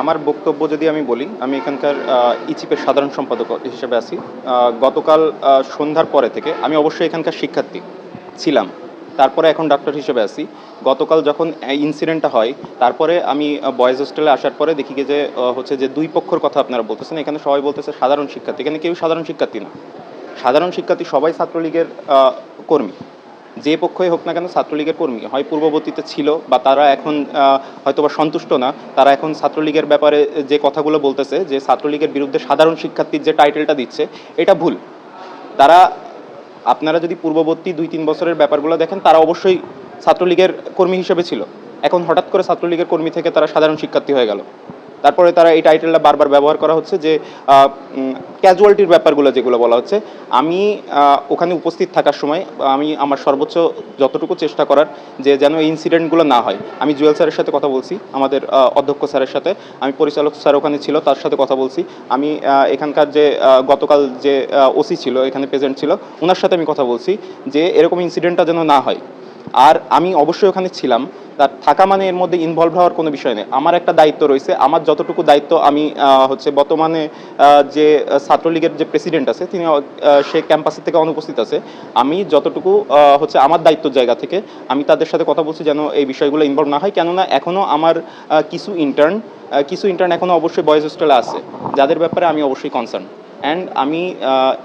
আমার বক্তব্য যদি আমি বলি, আমি এখানকার ইচিপের সাধারণ সম্পাদক হিসেবে আছি। গতকাল সন্ধ্যার পরে থেকে আমি অবশ্যই এখানকার শিক্ষার্থী ছিলাম। তারপরে এখন ডাক্তার হিসেবে আছি। গতকাল যখন ইনসিডেন্টটা হয়, তারপরে আমি বয়েজ হোস্টেলে আসার পরে দেখি যে হচ্ছে যে দুই পক্ষর কথা আপনারা বলতেছেন, এখানে সবাই বলতেছে সাধারণ শিক্ষার্থী। এখানে কেউ সাধারণ শিক্ষার্থী না। সাধারণ শিক্ষার্থী সবাই ছাত্রলীগের কর্মী। যে পক্ষই হোক না কেন ছাত্রলীগের কর্মী, হয় পূর্ববর্তীতে ছিল বা তারা এখন হয়তোবা সন্তুষ্ট না, তারা এখন ছাত্রলীগের ব্যাপারে যে কথাগুলো বলতেছে, যে ছাত্রলীগের বিরুদ্ধে সাধারণ শিক্ষার্থীর যে টাইটেলটা দিচ্ছে, এটা ভুল। তারা, আপনারা যদি পূর্ববর্তী দুই তিন বছরের ব্যাপারগুলো দেখেন, তারা অবশ্যই ছাত্রলীগের কর্মী হিসেবে ছিল। এখন হঠাৎ করে ছাত্রলীগের কর্মী থেকে তারা সাধারণ শিক্ষার্থী হয়ে গেল। তারপরে তারা এই টাইটেলটা বারবার ব্যবহার করা হচ্ছে যে ক্যাজুয়ালিটির ব্যাপারগুলো যেগুলো বলা হচ্ছে, আমি ওখানে উপস্থিত থাকার সময়, আমি আমার সর্বোচ্চ যতটুকু চেষ্টা করার যে যেন এই ইনসিডেন্টগুলো না হয়। আমি জুয়েল স্যারের সাথে কথা বলছি, আমাদের অধ্যক্ষ স্যারের সাথে, আমি পরিচালক স্যার ওখানে ছিল, তার সাথে কথা বলছি। আমি এখানকার যে গতকাল যে ওসি ছিল, এখানে প্রেজেন্ট ছিল ওনার সাথে আমি কথা বলছি যে, এরকম ইনসিডেন্টটা যেন না হয়। আর আমি অবশ্যই ওখানে ছিলাম তার থাকা মানে এর মধ্যে ইনভলভ হওয়ার কোনো বিষয় নেই। আমার একটা দায়িত্ব রয়েছে। আমার যতটুকু দায়িত্ব আমি হচ্ছে বর্তমানে যে ছাত্রলীগের যে প্রেসিডেন্ট আছে, তিনি সে ক্যাম্পাসের থেকে অনুপস্থিত আছে। আমি যতটুকু হচ্ছে আমার দায়িত্ব জায়গা থেকে, আমি তাদের সাথে কথা বলছি যেন এই বিষয়গুলো ইনভলভ না হয়। কেননা এখনও আমার কিছু ইন্টার্ন কিছু ইন্টার্ন এখনও অবশ্যই বয়েজ হোস্টেলে আছে। যাদের ব্যাপারে আমি অবশ্যই কনসার্ন অ্যান্ড আমি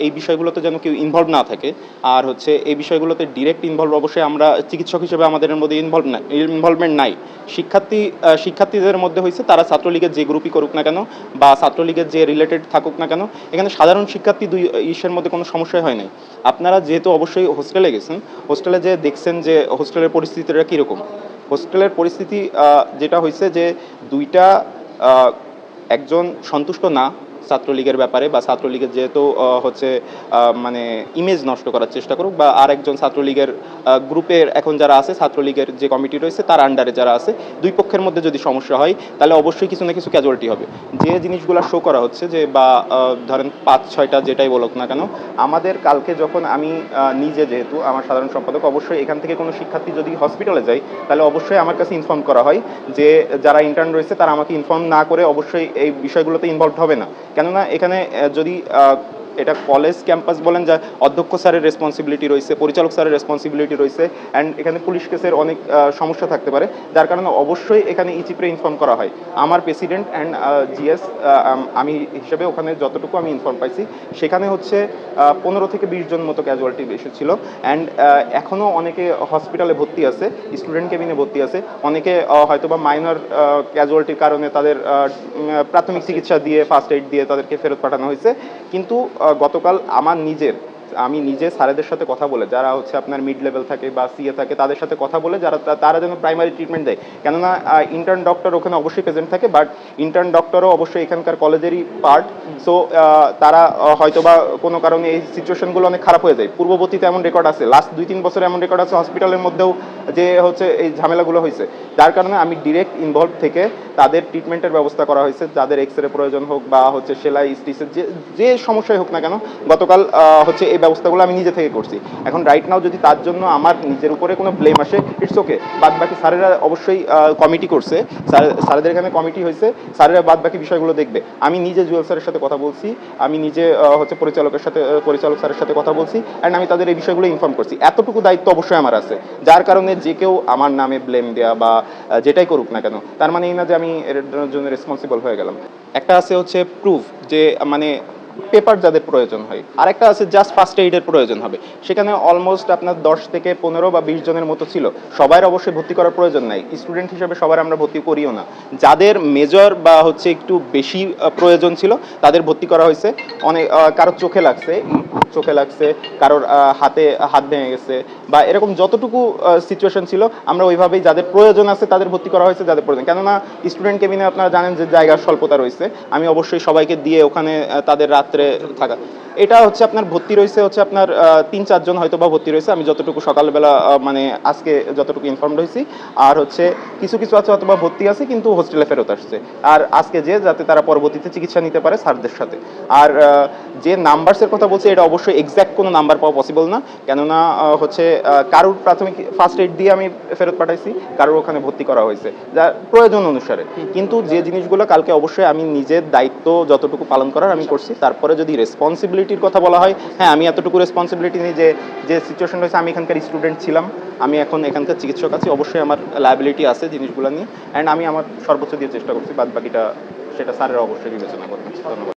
এই বিষয়গুলোতে যেন কেউ ইনভলভ না থাকে। আর হচ্ছে, এই বিষয়গুলোতে ডিরেক্ট ইনভলভ অবশ্যই আমরা চিকিৎসক হিসেবে আমাদের মধ্যে ইনভলভ না ইনভলভমেন্ট নাই। শিক্ষার্থী শিক্ষার্থীদের মধ্যে হয়েছে তারা ছাত্রলীগের যে গ্রুপই করুক না কেন, বা ছাত্রলীগের যে রিলেটেড থাকুক না কেন, এখানে সাধারণ শিক্ষার্থী দুই ইসের মধ্যে কোনো সমস্যাই হয় নাই। আপনারা যেহেতু অবশ্যই হোস্টেলে গেছেন হোস্টেলে যে দেখছেন যে হোস্টেলের পরিস্থিতিটা কীরকম। হোস্টেলের পরিস্থিতি যেটা হয়েছে যে দুইটা একজন সন্তুষ্ট না ছাত্রলীগের ব্যাপারে বা ছাত্রলীগের যেহেতু হচ্ছে মানে ইমেজ নষ্ট করার চেষ্টা করুক বা আরেকজন ছাত্রলীগের গ্রুপের এখন যারা আছে, ছাত্রলীগের যে কমিটি রয়েছে, তার আন্ডারে যারা আছে, দুই পক্ষের মধ্যে যদি সমস্যা হয়, তাহলে অবশ্যই কিছু না কিছু ক্যাজুয়ালিটি হবে। যে জিনিসগুলো শো করা হচ্ছে যে, বা ধরেন পাঁচ, ছয়টা যেটাই বলুক না কেন, আমাদের কালকে যখন আমি নিজে যেহেতু আমার সাধারণ সম্পাদক, অবশ্যই এখান থেকে কোনো শিক্ষার্থী যদি হসপিটালে যায়, তাহলে অবশ্যই আমার কাছে ইনফর্ম করা হয় যে, যারা ইন্টার্ন রয়েছে, তারা আমাকে ইনফর্ম না করে অবশ্যই এই বিষয়গুলোতে ইনভলভ হবে না। কেননা এখানে যদি এটা কলেজ ক্যাম্পাস বলেন যা অধ্যক্ষ স্যারের রেসপন্সিবিলিটি রয়েছে পরিচালক স্যারের রেসপন্সিবিলিটি রয়েছে অ্যান্ড এখানে পুলিশ কেসের অনেক সমস্যা থাকতে পারে যার কারণে অবশ্যই এখানে ইচিপ্রে ইনফর্ম করা হয়। আমার প্রেসিডেন্ট অ্যান্ড জিএস আমি হিসেবে ওখানে যতটুকু আমি ইনফর্ম পাইছি সেখানে হচ্ছে পনেরো থেকে বিশ জন মতো ক্যাজুয়ালিটি এসেছিল অ্যান্ড এখনও অনেকে হসপিটালে ভর্তি আছে স্টুডেন্ট কেবিনে ভর্তি আছে অনেকে আহ, হয়তো বা মাইনর ক্যাজুয়ালিটির কারণে তাদের প্রাথমিক চিকিৎসা দিয়ে ফার্স্ট এইড দিয়ে তাদেরকে ফেরত পাঠানো হয়েছে কিন্তু গতকাল আমার নিজের আমি নিজে স্যারেদের সাথে কথা বলে, যারা হচ্ছে আপনার মিড লেভেল থাকে বা সিএ থাকে, তাদের সাথে কথা বলে যারা তারা যেন প্রাইমারি ট্রিটমেন্ট দেয়। কেননা ইন্টার্ন ডক্টর ওখানে অবশ্যই প্রেজেন্ট থাকে বাট ইন্টার্ন ডক্টরও অবশ্যই এখানকার কলেজেরই পার্ট সো তারা হয়তো বা কোনো কারণে এই সিচুয়েশনগুলো অনেক খারাপ হয়ে যায়। পূর্ববর্তীতে এমন রেকর্ড আছে লাস্ট দুই তিন বছরে এমন রেকর্ড আছে হসপিটালের মধ্যেও যে হচ্ছে এই ঝামেলাগুলো হয়েছে। যার কারণে আমি ডিরেক্ট ইনভলভ থেকে তাদের ট্রিটমেন্টের ব্যবস্থা করা হয়েছে, যাদের এক্স রে প্রয়োজন হোক বা হচ্ছে সেলাই, স্টিচের যে যে সমস্যাই হোক না কেন, গতকাল হচ্ছে ব্যবস্থাগুলো আমি নিজে থেকে করছি। এখন রাইট নাও যদি তার জন্য আমার নিজের উপরে কোনো ব্লেম আসে ইটস ওকে বাদ বাকি স্যারেরা অবশ্যই কমিটি করছে। স্যার, স্যারেদের এখানে কমিটি হয়েছে। স্যারেরা বাদ বাকি বিষয়গুলো দেখবে। আমি নিজে জুয়েল স্যারের সাথে কথা বলছি। আমি নিজে হচ্ছে পরিচালকের সাথে পরিচালক স্যারের সাথে কথা বলছি। অ্যান্ড আমি তাদের এই বিষয়গুলো ইনফর্ম করছি। এতটুকু দায়িত্ব অবশ্যই আমার আছে। যার কারণে যে কেউ আমার নামে ব্লেম দেওয়া বা যেটাই করুক না কেন, তার মানে এই না যে আমি এর জন্য রেসপন্সিবল হয়ে গেলাম। একটা আছে হচ্ছে প্রুফ যে মানে পেপার যাদের প্রয়োজন হয়। আরেকটা আছে জাস্ট ফার্স্ট এইডের প্রয়োজন হবে। সেখানে অলমোস্ট আপনার দশ থেকে পনেরো বা বিশ জনের মতো ছিল। সবার অবশ্যই ভর্তি করার প্রয়োজন নাই। স্টুডেন্ট হিসেবে সবার আমরা ভর্তি করিও না। যাদের মেজর বা হচ্ছে একটু বেশি প্রয়োজন ছিল, তাদের ভর্তি করা হয়েছে। অনেক কারও চোখে লাগছে। চোখে লাগছে, কারোর হাতে হাত ভেঙে গেছে বা এরকম যতটুকু সিচুয়েশন ছিল, আমরা ওইভাবেই যাদের প্রয়োজন আছে তাদের ভর্তি করা হয়েছে, যাদের প্রয়োজন। কেননা স্টুডেন্ট কেবিনে আপনারা জানেন যে জায়গার স্বল্পতা রয়েছে। আমি অবশ্যই সবাইকে দিয়ে ওখানে তাদের রাত্রে থাকা। এটা হচ্ছে আপনার ভর্তি রয়েছে, হচ্ছে আপনার তিন চারজন হয়তো বা ভর্তি রয়েছে। আমি যতটুকু সকালবেলা মানে আজকে যতটুকু ইনফর্ম হয়েছি। আর হচ্ছে কিছু কিছু আছে অথবা ভর্তি আছে, কিন্তু হোস্টেলে ফেরত আসছে। আর আজকে যে, যাতে তারা পরবর্তীতে চিকিৎসা নিতে পারে স্যারদের সাথে। আর যে নাম্বারসের কথা বলছে, এটা অবশ্যই এক্স্যাক্ট কোনো নাম্বার পাওয়া পসিবল না। কেননা হচ্ছে কারুর প্রাথমিক ফার্স্ট এড দিয়ে আমি ফেরত পাঠাইছি, কারুর ওখানে ভর্তি করা হয়েছে যা প্রয়োজন অনুসারে। কিন্তু যে জিনিসগুলো কালকে অবশ্যই আমি নিজের দায়িত্ব যতটুকু পালন করার আমি করছি, তারপরে যদি রেসপন্সিবিলিটির কথা বলা হয় হ্যাঁ আমি এতটুকু রেসপন্সিবিলিটি নিই যে যে সিচুয়েশন হয়েছে আমি এখানকার স্টুডেন্ট ছিলাম, আমি এখন এখানকার চিকিৎসক আছি, অবশ্যই আমার লায়াবিলিটি আছে জিনিসগুলো নিয়ে। অ্যান্ড আমি আমার সর্বোচ্চ দিয়ে চেষ্টা করছি বাদ বাকিটা সেটা স্যারেরা অবশ্যই বিবেচনা করবেন। ধন্যবাদ।